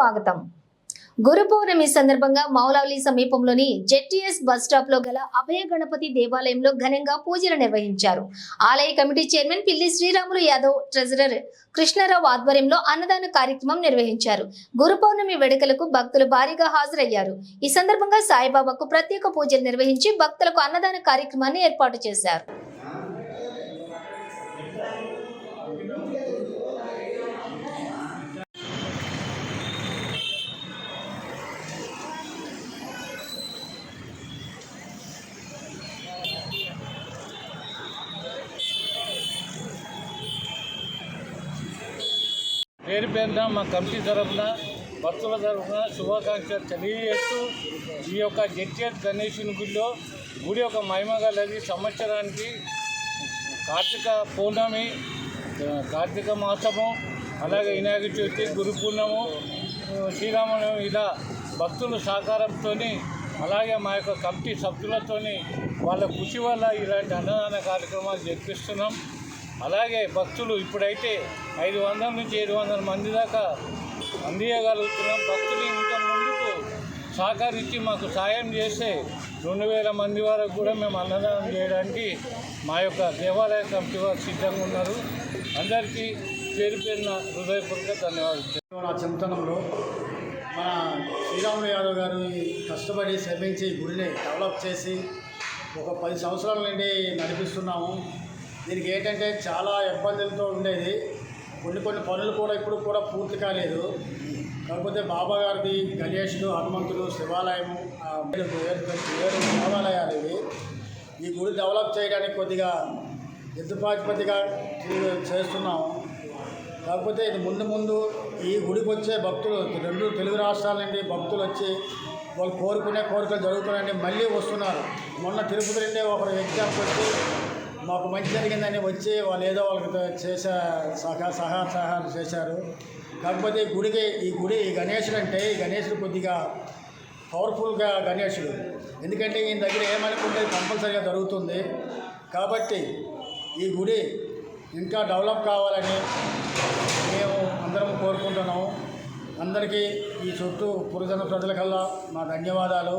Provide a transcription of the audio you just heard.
స్వాగతం. గురు పౌర్ణమి సందర్భంగా మౌలావలి సమీపంలోని జెట్టీఎస్ బస్ స్టాప్లో గల అభయ గణపతి దేవాలయంలో ఘనంగా పూజలు నిర్వహించారు. ఆలయ కమిటీ చైర్మన్ పిల్లి శ్రీరాములు యాదవ్ ట్రెజరర్ కృష్ణారావు ఆధ్వర్యంలో అన్నదాన కార్యక్రమం నిర్వహించారు. గురు పౌర్ణమి వేడుకలకు భక్తులు భారీగా హాజరయ్యారు. ఈ సందర్భంగా సాయిబాబాకు ప్రత్యేక పూజలు నిర్వహించి భక్తులకు అన్నదాన కార్యక్రమాన్ని ఏర్పాటు చేశారు. పేరు పేరున మా కమిటీ తరఫున భక్తుల తరఫున శుభాకాంక్షలు తెలియజేస్తూ ఈ యొక్క జడ్జిఎస్ గణేశుని గుడిలో గుడి యొక్క మహిమ గలది సంవత్సరానికి కార్తీక పౌర్ణమి కార్తీక మాసము అలాగే వినాయక చవితి గురు పూర్ణము శ్రీరామనవమి ఇలా భక్తుల సహకారంతో అలాగే మా యొక్క కమిటీ సభ్యులతో వాళ్ళ కృషి వల్ల ఇలాంటి అన్నదాన కార్యక్రమాలు జరిపిస్తున్నాం. అలాగే భక్తులు ఇప్పుడైతే ఐదు వందల నుంచి ఏడు వందల మంది దాకా అందియగలుగుతున్నాం. భక్తులు ఇంకా ముందుకు సహకరించి మాకు సాయం చేస్తే రెండు వేల మంది వరకు కూడా మేము అన్నదానం చేయడానికి మా యొక్క దేవాలయ కమిటీ వారు సిద్ధంగా ఉన్నారు. అందరికీ పేరు పేరున హృదయపూర్వక ధన్యవాదాలు. నా చింతనంలో మన శ్రీరాములు యాదవ్ గారు కష్టపడి శ్రమించి గుడిని డెవలప్ చేసి ఒక పది సంవత్సరాల నుండి నడిపిస్తున్నాము. దీనికి ఏంటంటే చాలా ఇబ్బందులతో ఉండేది. కొన్ని కొన్ని పనులు కూడా ఇప్పుడు కూడా పూర్తి కాలేదు. కాకపోతే బాబా గారిది గణేషుడు హనుమంతుడు శివాలయము ఏడు ఏడు దేవాలయాలు ఇవి. ఈ గుడి డెవలప్ చేయడానికి కొద్దిగా యుద్ధపాధిపతిగా చేస్తున్నాము. కాకపోతే ఇది ముందు ముందు ఈ గుడికి వచ్చే భక్తులు రెండు తెలుగు రాష్ట్రాల నుండి భక్తులు వచ్చి వాళ్ళు కోరుకునే కోరికలు జరుగుతున్నాయండి మళ్ళీ వస్తున్నారు. మొన్న తిరుపతి నుండి ఒకరు వ్యక్తి వచ్చి మాకు మంచి జరిగిందని వచ్చి వాళ్ళు ఏదో వాళ్ళకి చేసే సహా సహా సహాయం చేశారు. కాకపోతే గుడికి ఈ గుడి ఈ గణేశుడు అంటే ఈ గణేశుడు కొద్దిగా పవర్ఫుల్గా గణేశుడు. ఎందుకంటే ఈయన దగ్గర ఏమనుకుంటే కంపల్సరీగా జరుగుతుంది. కాబట్టి ఈ గుడి ఇంకా డెవలప్ కావాలని మేము అందరం కోరుకుంటున్నాము. అందరికీ ఈ చుట్టూ పురజన ప్రజలకల్లా మా ధన్యవాదాలు.